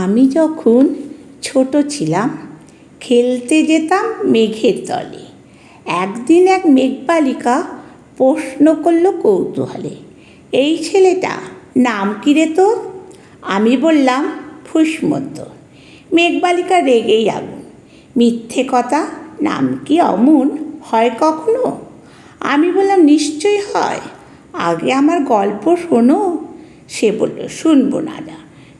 আমি যখন ছোট ছিলাম, খেলতে যেতাম মেঘের তলে। একদিন এক মেঘবালিকা প্রশ্ন করল কৌতূহলে, এই ছেলেটা নাম কি রে তোর? আমি বললাম ফুসমন্ত মেঘবালিকা রেগেই আগুন। মিথ্যে কথা? নাম কি অমন? হয় কখনো? আমি বললাম, নিশ্চয়ই হয়। আগে আমার গল্প শোনো। সে বলল, শুনব না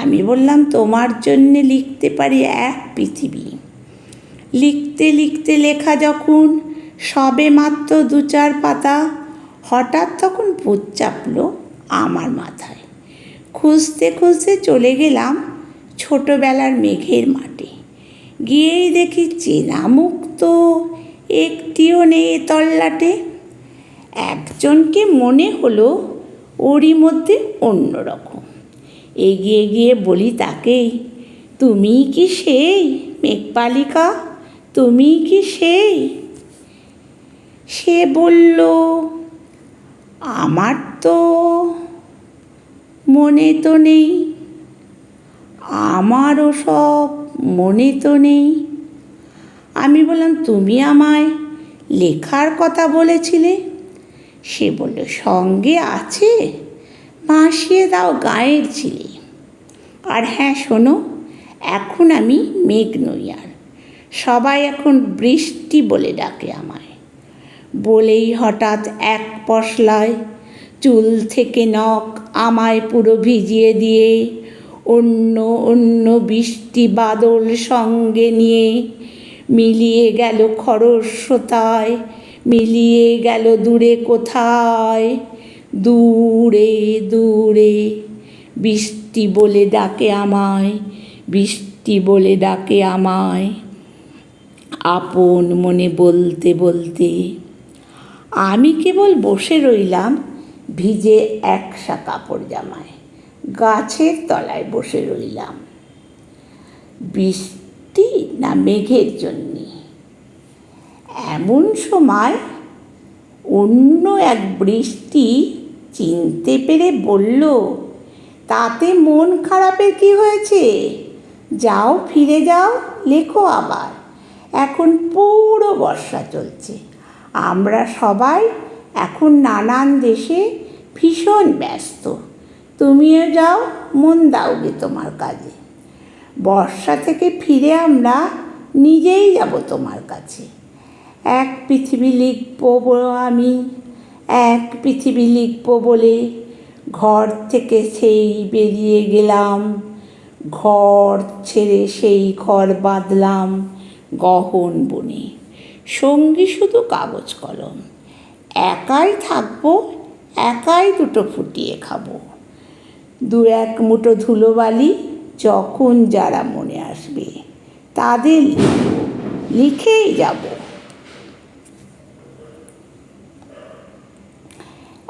আমি বললাম, তোমার জন্যে লিখতে পারি এক পৃথিবী। লিখতে লিখতে লেখা যখন সবে মাত্র দু চার পাতা, হঠাৎ তখন ভূত চাপলো আমার মাথায়। খুঁজতে খুঁজতে চলে গেলাম ছোটোবেলার মেঘের মাঠে। গিয়েই দেখি চেনা মুখ তো একটিও নেই তল্লাটে। একজনকে মনে হলো ওরই মধ্যে অন্যরকম। এগিয়ে গিয়ে বলি তাকেই, তুমি কি সেই মেঘপালিকা? তুমি কি সেই? সে বলল, আমার তো মনে তো নেই, আমারও সব মনে তো নেই। আমি বললাম, তুমি আমায় লেখার কথা বলেছিলে? সে বলল, সঙ্গে আছে? ভাসিয়ে দাও গায়ের ছিলে আর হ্যাঁ শোনো, এখন আমি মেঘ নই আর সবাই এখন বৃষ্টি বলে ডাকে আমায়। বলেই হঠাৎ এক পশলায় চুল থেকে নখ আমায় পুরো ভিজিয়ে দিয়ে, অন্য অন্য বৃষ্টি বাদল সঙ্গে নিয়ে মিলিয়ে গেল খরস্রোতায়, মিলিয়ে গেল দূরে কোথায় দূরে দূরে, বৃষ্টি বলে ডাকে আমায়, বৃষ্টি বলে ডাকে আমায়। আপন মনে বলতে বলতে আমি কেবল বসে রইলাম ভিজে একসা কাপড় জামায়, গাছের তলায় বসে রইলাম। বৃষ্টি না মেঘের জন্যে? এমন সময় অন্য এক বৃষ্টি চিনতে পেরে বলল, তাতে মন খারাপের কি হয়েছে? যাও, ফিরে যাও, লেখো আবার। এখন পুরো বর্ষা চলছে। আমরা সবাই এখন নানান দেশে ভীষণ ব্যস্ত। তুমিও যাও, মন দাওগে তোমার কাজে। বর্ষা থেকে ফিরে আমরা নিজেই যাব তোমার কাছে। এক পৃথিবী লিখব আমি এক পৃথিবী লিখব বলে ঘর থেকে সেই বেরিয়ে গেলাম। ঘর ছেড়ে সেই ঘর বাঁধলাম গহন বনে। সঙ্গী শুধু কাগজ কলম। একাই থাকব, একাই দুটো ফুটিয়ে খাব। দু এক মুঠো ধুলোবালি যখন যারা মনে আসবে, তাদের লিখেই যাব।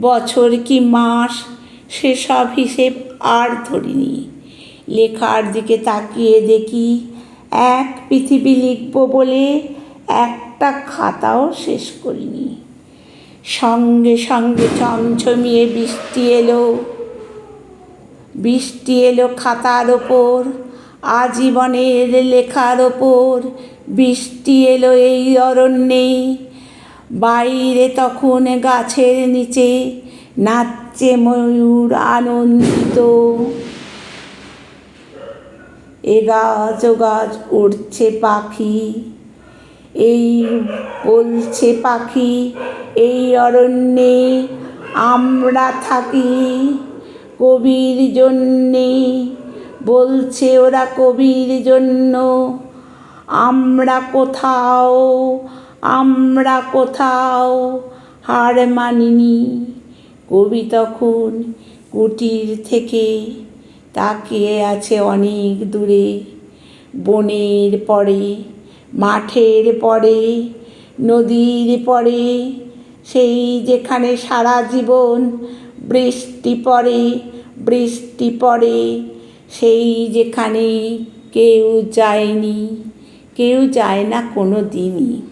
বছর কি মাস সেসব হিসেব আর ধরিনি। লেখার দিকে তাকিয়ে দেখি এক পৃথিবী লিখব বলে একটা খাতাও শেষ করিনি। সঙ্গে সঙ্গে চমচমিয়ে বৃষ্টি এলো। বৃষ্টি এলো খাতার ওপর, আজীবনের লেখার ওপর। বৃষ্টি এলো এই অরণ্যে। বাইরে তখন গাছের নিচে নাচছে ময়ূর আনন্দিত। এ গাছ, ও গাছ উড়ছে পাখি, এই বলছে পাখি, এই অরণ্যে আমরা থাকি কবির জন্যে। বলছে ওরা কবির জন্য, আমরা কোথাও আমরা কোথাও হার মানিনি। কবি তখন কুটির থেকে তাকিয়ে আছে অনেক দূরে। বনের পরে, মাঠের পরে, নদীর পরে, সেই যেখানে সারা জীবন বৃষ্টি পড়ে বৃষ্টি পড়ে, সেই যেখানে কেউ যায়নি, কেউ যায় না কোনো দিনই।